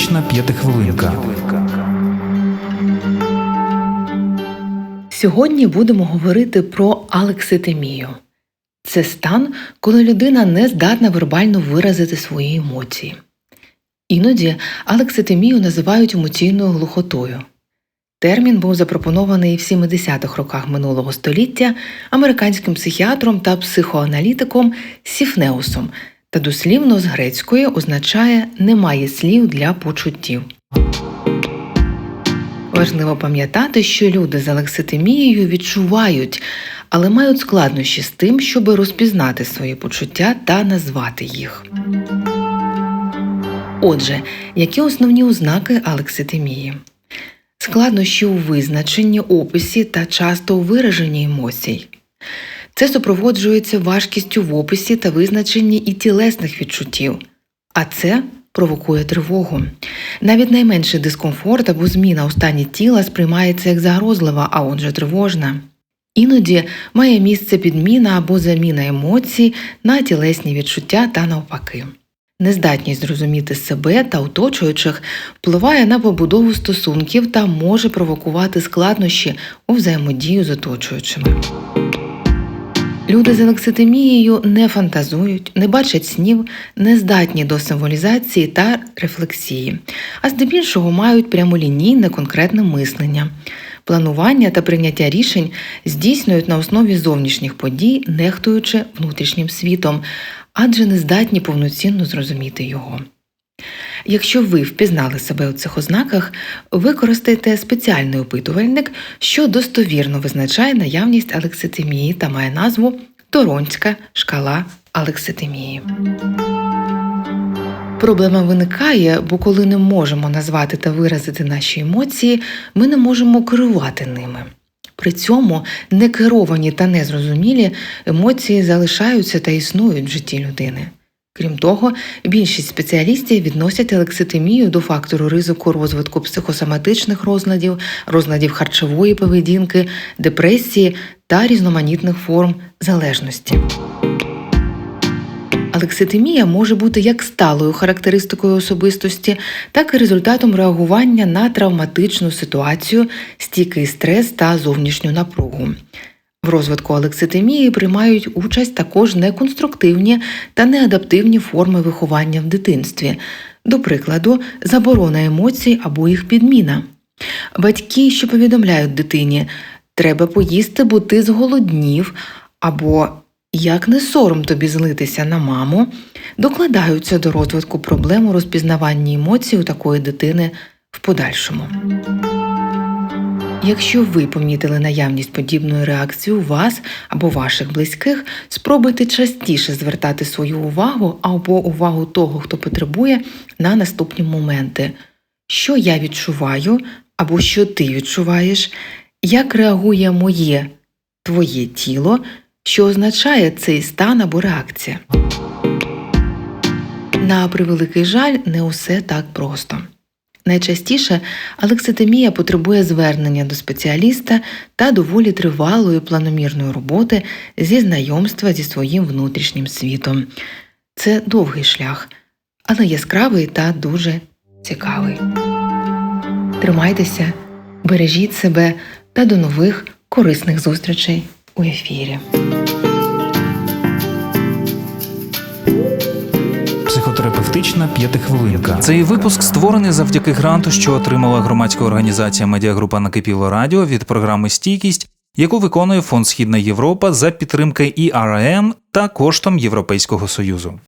Психотерапевтична п'ятихвилинка. Сьогодні будемо говорити про алекситимію. Це стан, коли людина не здатна вербально виразити свої емоції. Іноді алекситимію називають емоційною глухотою. Термін був запропонований в 70-х роках минулого століття американським психіатром та психоаналітиком Сіфнеусом та дослівно з грецької означає немає слів для почуттів. Важливо пам'ятати, що люди з алекситимією відчувають, але мають складнощі з тим, щоб розпізнати свої почуття та назвати їх. Отже, які основні ознаки алекситимії? Складнощі у визначенні, описі та часто у вираженні емоцій. Це супроводжується важкістю в описі та визначенні і тілесних відчуттів, а це провокує тривогу. Навіть найменший дискомфорт або зміна у стані тіла сприймається як загрозлива, а отже тривожна. Іноді має місце підміна або заміна емоцій на тілесні відчуття та навпаки. Нездатність зрозуміти себе та оточуючих впливає на побудову стосунків та може провокувати складнощі у взаємодію з оточуючими. Люди з алекситимією не фантазують, не бачать снів, не здатні до символізації та рефлексії, а здебільшого мають прямолінійне конкретне мислення. Планування та прийняття рішень здійснюють на основі зовнішніх подій, нехтуючи внутрішнім світом, адже не здатні повноцінно зрозуміти його. Якщо ви впізнали себе у цих ознаках, використайте спеціальний опитувальник, що достовірно визначає наявність алекситимії та має назву Торонська шкала алекситимії. Проблема виникає, бо коли не можемо назвати та виразити наші емоції, ми не можемо керувати ними. При цьому некеровані та незрозумілі емоції залишаються та існують в житті людини. Крім того, більшість спеціалістів відносять алекситимію до фактору ризику розвитку психосоматичних розладів, розладів харчової поведінки, депресії та різноманітних форм залежності. Алекситимія може бути як сталою характеристикою особистості, так і результатом реагування на травматичну ситуацію, стійкий стрес та зовнішню напругу. В розвитку алекситимії приймають участь також неконструктивні та неадаптивні форми виховання в дитинстві, до прикладу, заборона емоцій або їх підміна. Батьки, що повідомляють дитині, треба поїсти, бо ти зголоднів, або як не сором тобі злитися на маму, докладаються до розвитку проблем у розпізнаванні емоцій у такої дитини в подальшому. Якщо ви помітили наявність подібної реакції у вас або ваших близьких, спробуйте частіше звертати свою увагу або увагу того, хто потребує, на наступні моменти: що я відчуваю, або що ти відчуваєш, як реагує моє твоє тіло, що означає цей стан або реакція. На превеликий жаль, не усе так просто. Найчастіше алекситимія потребує звернення до спеціаліста та доволі тривалої планомірної роботи зі знайомства зі своїм внутрішнім світом. Це довгий шлях, але яскравий та дуже цікавий. Тримайтеся, бережіть себе та до нових корисних зустрічей у ефірі. Психотерапевтична п'ятихвилинка. Цей випуск створений завдяки гранту, що отримала громадська організація Медіагрупа Накипіло Радіо від програми Стійкість, яку виконує Фонд Східна Європа за підтримки ІРМ та коштом Європейського Союзу.